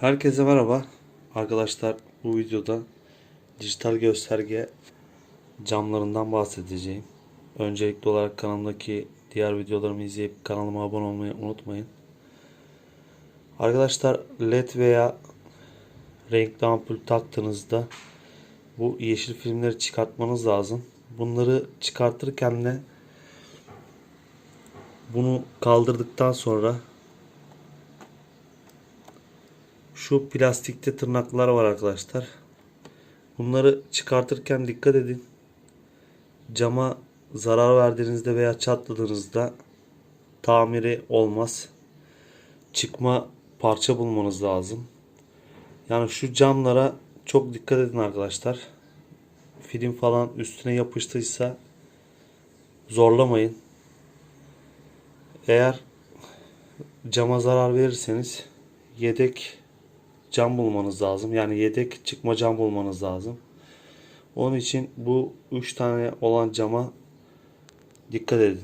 Herkese merhaba. Arkadaşlar bu videoda dijital gösterge camlarından bahsedeceğim. Öncelikli olarak kanalımdaki diğer videolarımı izleyip kanalıma abone olmayı unutmayın. Arkadaşlar led veya renkli ampul taktığınızda bu yeşil filmleri çıkartmanız lazım. Bunları çıkartırken de bunu kaldırdıktan sonra şu plastikte tırnaklar var arkadaşlar. Bunları çıkartırken dikkat edin. Cama zarar verdiğinizde veya çatladığınızda tamiri olmaz. Çıkma parça bulmanız lazım. Yani şu camlara çok dikkat edin arkadaşlar. Film falan üstüne yapıştıysa zorlamayın. Eğer cama zarar verirseniz yedek cam bulmanız lazım. Yani yedek çıkma cam bulmanız lazım. Onun için bu 3 tane olan cama dikkat edin.